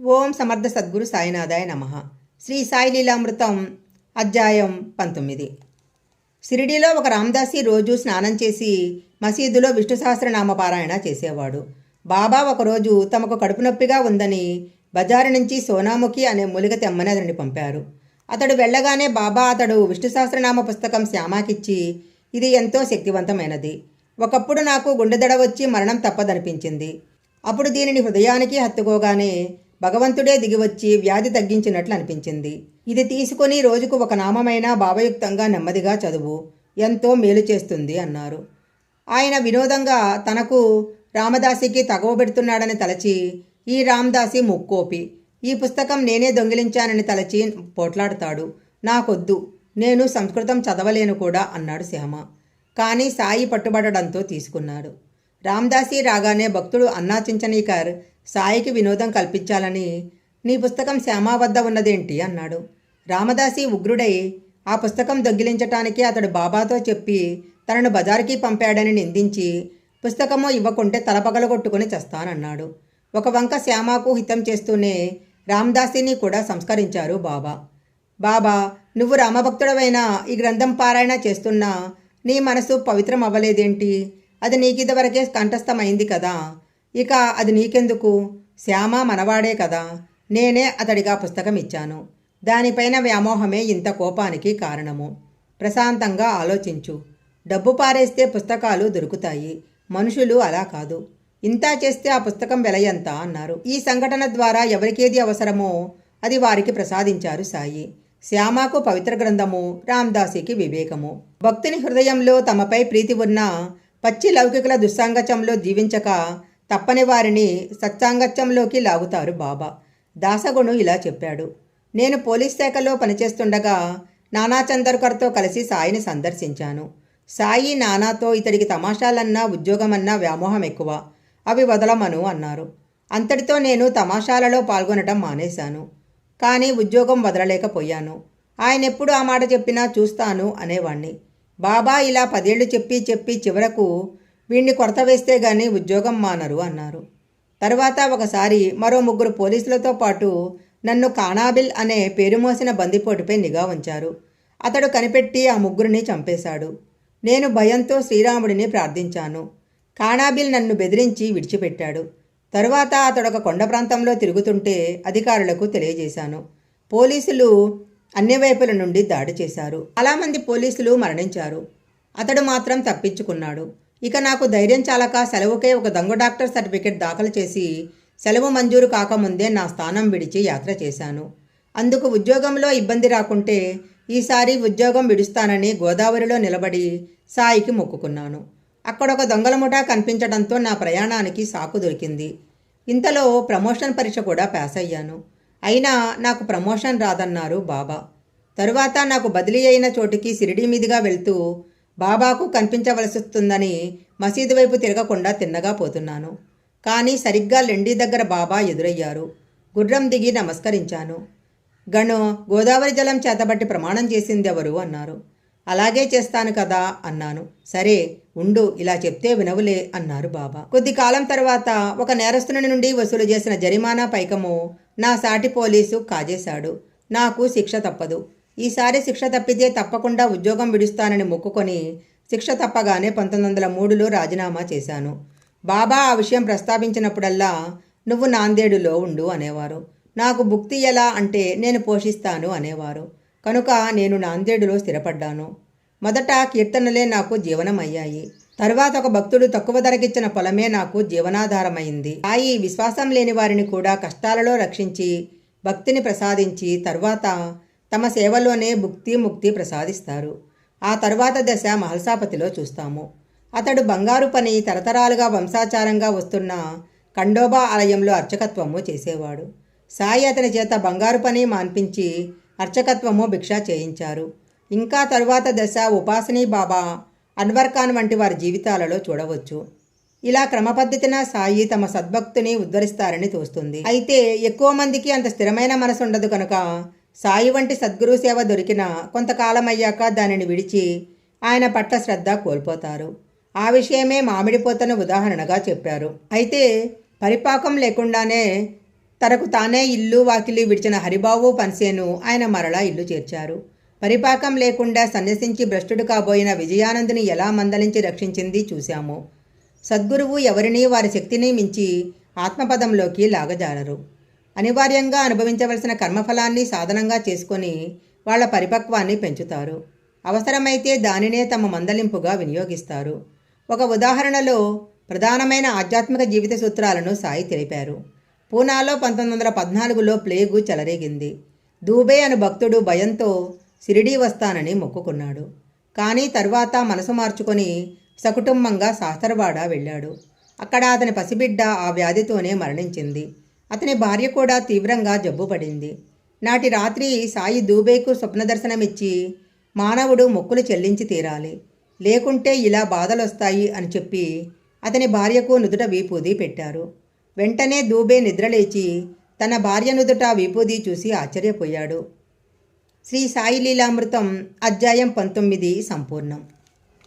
ఓం సమర్థ సద్గురు సాయినాథాయ నమ. శ్రీ సాయి లీలామృతం అధ్యాయం పంతొమ్మిది. షిరిడీలో ఒక రామదాసి రోజు స్నానం చేసి మసీదులో విష్ణు సహస్రనామ పారాయణ చేసేవాడు. బాబా ఒకరోజు తమకు కడుపు నొప్పిగా ఉందని బజారు నుంచి సోనాముఖి అనే మూలిక తెమ్మని అతన్ని పంపారు. అతడు వెళ్ళగానే బాబా అతడు విష్ణు సహస్రనామ పుస్తకం శ్యామాకిచ్చి ఇది ఎంతో శక్తివంతమైనది. ఒకప్పుడు నాకు గుండెదడ వచ్చి మరణం తప్పదనిపించింది. అప్పుడు దీనిని హృదయానికి హత్తుకోగానే భగవంతుడే దిగివచ్చి వ్యాధి తగ్గించినట్లు అనిపించింది. ఇది తీసుకొని రోజుకు ఒక నామమైన భావయుక్తంగా నెమ్మదిగా చదువు ఎంతో మేలు చేస్తుంది అన్నారు. ఆయన వినోదంగా తనకు రామదాసికి తగవబెడుతున్నాడని తలచి ఈ రామదాసి ముక్కోపి ఈ పుస్తకం నేనే దొంగిలించానని తలచి పోట్లాడుతాడు. నాకొద్దు నేను సంస్కృతం చదవలేను కూడా అన్నాడు శ్యామ. కానీ సాయి పట్టుబడడంతో తీసుకున్నాడు. రామదాసి రాగానే భక్తుడు అన్నా చించనీకర్ సాయికి వినోదం కల్పించాలని నీ పుస్తకం శ్యామ వద్ద ఉన్నదేంటి అన్నాడు. రామదాసి ఉగ్రుడై ఆ పుస్తకం దొంగిలించటానికి అతడు బాబాతో చెప్పి తనను బజారుకి పంపాడని నిందించి పుస్తకము ఇవ్వకుంటే తలపగలగొట్టుకుని చస్తానన్నాడు. ఒక వంక శ్యామకు హితం చేస్తూనే రామదాసిని కూడా సంస్కరించారు బాబా. బాబా నువ్వు రామభక్తుడవైనా ఈ గ్రంథం పారాయణ చేస్తున్నా నీ మనసు పవిత్రం అవ్వలేదేంటి అది నీకిదివరకే కంఠస్థమైంది కదా. ఇక అది నీకెందుకు? శ్యామ మనవాడే కదా. నేనే అతడిగా పుస్తకం ఇచ్చాను దానిపైన వ్యామోహమే ఇంత కోపానికి కారణము. ప్రశాంతంగా ఆలోచించు. డబ్బు పారేస్తే పుస్తకాలు దొరుకుతాయి. మనుషులు అలా కాదు. ఇంతా చేస్తే ఆ పుస్తకం వెల ఎంత అన్నారు. ఈ సంఘటన ద్వారా ఎవరికేది అవసరమో అది వారికి ప్రసాదించారు సాయి. శ్యామకు పవిత్ర గ్రంథము రామ్దాసికి వివేకము. భక్తుని హృదయంలో తమపై ప్రీతి ఉన్న పచ్చి లౌకికుల దుస్సాంగత్యంలో జీవించక తప్పని వారిని సత్సాంగత్యంలోకి లాగుతారు బాబా. దాసగుణు ఇలా చెప్పాడు. నేను పోలీస్ శాఖలో పనిచేస్తుండగా నానా చందర్కర్తో కలిసి సాయిని సందర్శించాను. సాయి నానాతో ఇతడికి తమాషాలన్నా ఉద్యోగమన్నా వ్యామోహం ఎక్కువ. అవి వదలమను అన్నారు. అంతటితో నేను తమాషాలలో పాల్గొనడం మానేశాను. కానీ ఉద్యోగం వదలలేకపోయాను. ఆయన ఎప్పుడు ఆ మాట చెప్పినా చూస్తాను అనేవాణ్ణి. బాబా ఇలా పదేళ్ళు చెప్పి చెప్పి చివరకు వీణ్ణి కొరత వేస్తే గానీ ఉద్యోగం మానరు అన్నారు. తర్వాత ఒకసారి మరో ముగ్గురు పోలీసులతో పాటు నన్ను కానాబిల్ అనే పేరు మోసిన బందిపోటుపై నిఘా ఉంచారు అతడు కనిపెట్టి ఆ ముగ్గురిని చంపేశాడు. నేను భయంతో శ్రీరాముడిని ప్రార్థించాను. కానాబిల్ నన్ను బెదిరించి విడిచిపెట్టాడు. తరువాత అతడు ఒక కొండ ప్రాంతంలో తిరుగుతుంటే అధికారులకు తెలియజేశాను. పోలీసులు అన్ని వైపుల నుండి దాడి చేశారు. చాలామంది పోలీసులు మరణించారు. అతడు మాత్రం తప్పించుకున్నాడు. ఇక నాకు ధైర్యం చాలక సెలవుకే ఒక దొంగ డాక్టర్ సర్టిఫికెట్ దాఖలు చేసి సెలవు మంజూరు కాకముందే నా స్థానం విడిచి యాత్ర చేశాను. అందుకు ఉద్యోగంలో ఇబ్బంది రాకుంటే ఈసారి ఉద్యోగం విడుస్తానని గోదావరిలో నిలబడి సాయికి మొక్కుకున్నాను. అక్కడ ఒక దొంగల ముఠా కనిపించడంతో నా ప్రయాణానికి సాకు దొరికింది. ఇంతలో ప్రమోషన్ పరీక్ష కూడా పాస్ అయ్యాను. అయినా నాకు ప్రమోషన్ రాదన్నారు బాబా. తరువాత నాకు బదిలీ అయిన చోటికి సిరిడి మీదుగా వెళ్తూ బాబాకు కనిపించవలసి వస్తుందని మసీదు వైపు తిరగకుండా తిన్నగా పోతున్నాను. కానీ సరిగ్గా లెండి దగ్గర బాబా ఎదురయ్యారు. గుర్రం దిగి నమస్కరించాను. గణు గోదావరి జలం చేతబట్టి ప్రమాణం చేసిందెవరు అన్నారు. అలాగే చేస్తాను కదా అన్నాను. సరే ఉండు ఇలా చెప్తే వినవులే అన్నారు బాబా. కొద్ది కాలం తర్వాత ఒక నేరస్తుని నుండి వసూలు చేసిన జరిమానా పైకము నా సాటి పోలీసు కాజేశాడు. నాకు శిక్ష తప్పదు. ఈసారి శిక్ష తప్పితే తప్పకుండా ఉద్యోగం విడుస్తానని మొక్కుకొని శిక్ష తప్పగానే పంతొమ్మిది వందల మూడులో రాజీనామా చేశాను. బాబా ఆ విషయం ప్రస్తావించినప్పుడల్లా నువ్వు నాందేడులో ఉండు అనేవారు. నాకు భుక్తి ఎలా అంటే నేను పోషిస్తాను అనేవారు. కనుక నేను నాందేడులో స్థిరపడ్డాను. మొదట కీర్తనలే నాకు జీవనమయ్యాయి. తరువాత ఒక భక్తుడు తక్కువ ధరకిచ్చిన పొలమే నాకు జీవనాధారమైంది. సాయి విశ్వాసం లేని వారిని కూడా కష్టాలలో రక్షించి భక్తిని ప్రసాదించి తర్వాత తమ సేవలోనే భుక్తి ముక్తి ప్రసాదిస్తారు. ఆ తర్వాత దశ మహల్సాపతిలో చూస్తాము. అతడు బంగారు పని తరతరాలుగా వంశాచారంగా వస్తున్న ఖండోబా ఆలయంలో అర్చకత్వము చేసేవాడు. సాయి అతని చేత బంగారు పని మాన్పించి అర్చకత్వము భిక్ష చేయించారు. ఇంకా తరువాత దశ ఉపాసనీ బాబా అన్వర్ ఖాన్ వంటి వారి జీవితాలలో చూడవచ్చు. ఇలా క్రమపద్ధతిన సాయి తమ సద్భక్తుని ఉద్ధరిస్తారని తోస్తుంది. అయితే ఎక్కువ మందికి అంత స్థిరమైన మనసు ఉండదు కనుక సాయి వంటి సద్గురు సేవ దొరికిన కొంతకాలం అయ్యాక దానిని విడిచి ఆయన పట్ల శ్రద్ధ కోల్పోతారు. ఆ విషయమే మామిడిపోతను ఉదాహరణగా చెప్పారు. అయితే పరిపాకం లేకుండానే తనకు తానే ఇల్లు వాకిలి విడిచిన హరిబాబు పన్సేను ఆయన మరలా ఇల్లు చేర్చారు. పరిపాకం లేకుండా సన్యసించి భ్రష్టుడు కాబోయిన విజయానందుని ఎలా మందలించి రక్షించింది చూశాము. సద్గురువు ఎవరిని వారి శక్తిని మించి ఆత్మపదంలోకి లాగజాలరు అనివార్యంగా అనుభవించవలసిన కర్మఫలాన్ని సాధనంగా చేసుకొని వాళ్ళ పరిపక్వాన్ని పెంచుతారు. అవసరమైతే దానినే తమ మందలింపుగా వినియోగిస్తారు. ఒక ఉదాహరణలో ప్రధానమైన ఆధ్యాత్మిక జీవిత సూత్రాలను సాయి తెలిపారు. పూనాలో పంతొమ్మిది వందల పద్నాలుగులో ప్లేగు చెలరేగింది. దూబే అను భక్తుడు భయంతో సిరిడీ వస్తానని మొక్కుకున్నాడు. కానీ తర్వాత మనసు మార్చుకొని సకుటుంబంగా శాస్త్రవాడ వెళ్ళాడు. అక్కడ అతని పసిబిడ్డ ఆ వ్యాధితోనే మరణించింది. అతని భార్య కూడా తీవ్రంగా జబ్బుపడింది నాటి రాత్రి సాయి దూబేకు స్వప్న దర్శనమిచ్చి మానవుడు మొక్కులు చెల్లించి తీరాలి. లేకుంటే ఇలా బాధలొస్తాయి అని చెప్పి అతని భార్యకు నుదుట వీపూది పెట్టారు. వెంటనే దూబే నిద్రలేచి తన భార్య నుదుట వీపూది చూసి ఆశ్చర్యపోయాడు. శ్రీ సాయి లీలామృతం అధ్యాయం పంతొమ్మిది సంపూర్ణం.